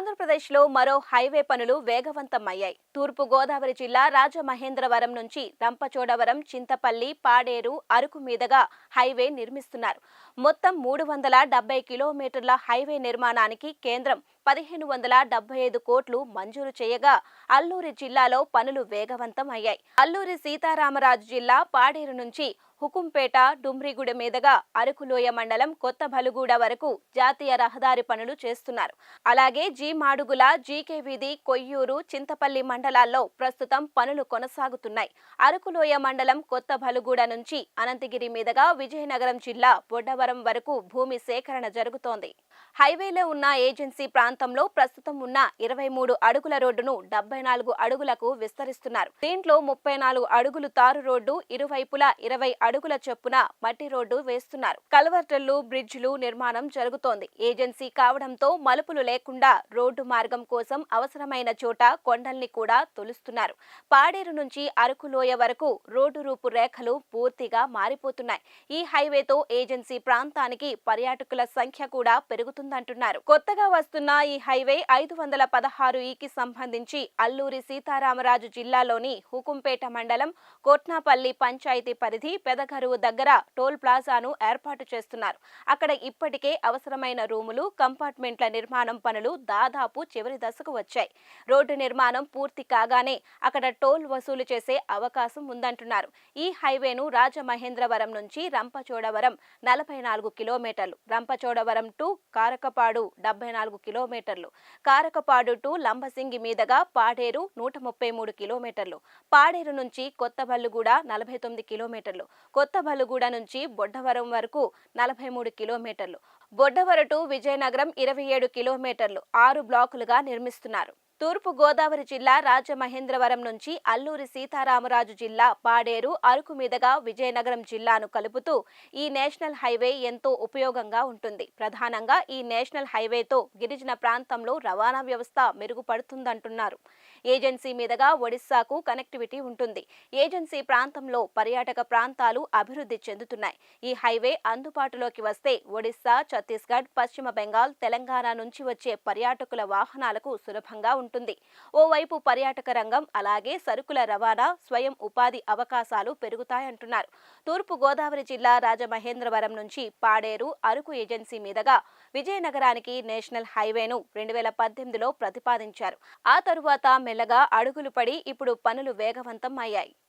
ఆంధ్రప్రదేశ్లో మరో హైవే పనులు వేగవంతమయ్యాయి. తూర్పు గోదావరి జిల్లా రాజమహేంద్రవరం నుంచి రంపచోడవరం చింతపల్లి పాడేరు అరకు మీదుగా హైవే నిర్మిస్తున్నారు. మొత్తం మూడు వందల డెబ్బై కిలోమీటర్ల హైవే నిర్మాణానికి కేంద్రం పదిహేను వందల డెబ్బై ఐదు కోట్లు మంజూరు చేయగా అల్లూరి జిల్లాలో పనులు వేగవంతం అయ్యాయి. అల్లూరి సీతారామరాజు జిల్లా పాడేరు నుంచి హుకుంపేట డుమ్రిగూడ మీదుగా అరకులోయ మండలం కొత్త భలుగూడ వరకు జాతీయ రహదారి పనులు చేస్తున్నారు. అలాగే జీ మాడుగుల జీకే వీధి కొయ్యూరు చింతపల్లి మండలాల్లో ప్రస్తుతం పనులు కొనసాగుతున్నాయి. అరకులోయ మండలం కొత్త భలుగూడ నుంచి అనంతగిరి మీదుగా విజయనగరం జిల్లా బొడ్డవరం వరకు భూమి సేకరణ జరుగుతోంది. హైవేలో ఉన్న ఏజెన్సీ ప్రాంతంలో ప్రస్తుతం ఉన్న ఇరవై మూడు అడుగుల రోడ్డును డెబ్బై నాలుగు అడుగులకు విస్తరిస్తున్నారు. దీంట్లో ముప్పై నాలుగు అడుగులు తారు రోడ్డు ఇరువైపులా ఇరవై అడుగుల చొప్పున మట్టి రోడ్డు వేస్తున్నారు. కల్వర్టర్లు బ్రిడ్జ్లు నిర్మాణం జరుగుతోంది. ఏజెన్సీ కావడంతో మలుపులు లేకుండా రోడ్డు మార్గం కోసం అవసరమైన చోట కొండల్ని కూడా తొలుస్తున్నారు. పాడేరు నుంచి అరకు లోయ వరకు రోడ్డు రూపు రేఖలు పూర్తిగా మారిపోతున్నాయి. ఈ హైవేతో ఏజెన్సీ ప్రాంతానికి పర్యాటకుల సంఖ్య కూడా పెరుగుతుందంటున్నారు. కొత్తగా వస్తున్న ఈ హైవే ఐదు వందల పదహారు ఈకి సంబంధించి అల్లూరి సీతారామరాజు జిల్లాలోని హుకుంపేట మండలం కోట్నాపల్లి పంచాయతీ పరిధి పెదగరువు దగ్గర టోల్ ప్లాజాను ఏర్పాటు చేస్తున్నారు. అక్కడ ఇప్పటికే అవసరమైన రూములు కంపార్ట్మెంట్ల నిర్మాణం పనులు దాదాపు చివరి దశకు వచ్చాయి. రోడ్డు నిర్మాణం పూర్తి కాగానే అక్కడ టోల్ వసూలు చేసే అవకాశం ఉందంటున్నారు. ఈ హైవేను రాజమహేంద్రవరం నుంచి రంపచోడవరం నలభై నాలుగు కిలోమీటర్లు రంపచోడవరం టు కారకపాడు డెబ్బై నాలుగు కిలోమీటర్లు. కారకపాడు టు లంబసింగి మీదుగా పాడేరు నూట ముప్పై మూడు కిలోమీటర్లు. పాడేరు నుంచి కొత్తబల్లుగూడ నలభై తొమ్మిది కిలోమీటర్లు. కొత్తబల్లుగూడ నుంచి బొడ్డవరం వరకు నలభై మూడు కిలోమీటర్లు. బొడ్డవరటు విజయనగరం ఇరవై ఏడు కిలోమీటర్లు. ఆరు బ్లాకులుగా నిర్మిస్తున్నారు. తూర్పు గోదావరి జిల్లా రాజమహేంద్రవరం నుంచి అల్లూరి సీతారామరాజు జిల్లా పాడేరు అరకు మీదుగా విజయనగరం జిల్లాను కలుపుతూ ఈ నేషనల్ హైవే ఎంతో ఉపయోగంగా ఉంటుంది. ప్రధానంగా ఈ నేషనల్ హైవేతో గిరిజన ప్రాంతంలో రవాణా వ్యవస్థ మెరుగుపడుతుందంటున్నారు. ఏజెన్సీ మీదుగా ఒడిశాకు కనెక్టివిటీ ఉంటుంది. ఏజెన్సీ ప్రాంతంలో పర్యాటక ప్రాంతాలు అభివృద్ధి చెందుతున్నాయి. ఈ హైవే అందుబాటులోకి వస్తే ఒడిశా ఛత్తీస్గఢ్ పశ్చిమ బెంగాల్ తెలంగాణ నుంచి వచ్చే పర్యాటకుల వాహనాలకు సులభంగా ఉంటుంది. ఓవైపు పర్యాటక రంగం అలాగే సరుకుల రవాణా స్వయం ఉపాధి అవకాశాలు పెరుగుతాయంటున్నారు. తూర్పు గోదావరి జిల్లా రాజమహేంద్రవరం నుంచి పాడేరు అరకు ఏజెన్సీ మీదుగా విజయనగరానికి నేషనల్ హైవేను రెండు వేల పద్దెనిమిదిలో ప్రతిపాదించారు. ఆ తరువాత మెల్లగా అడుగులు పడి ఇప్పుడు పనులు వేగవంతం అయ్యాయి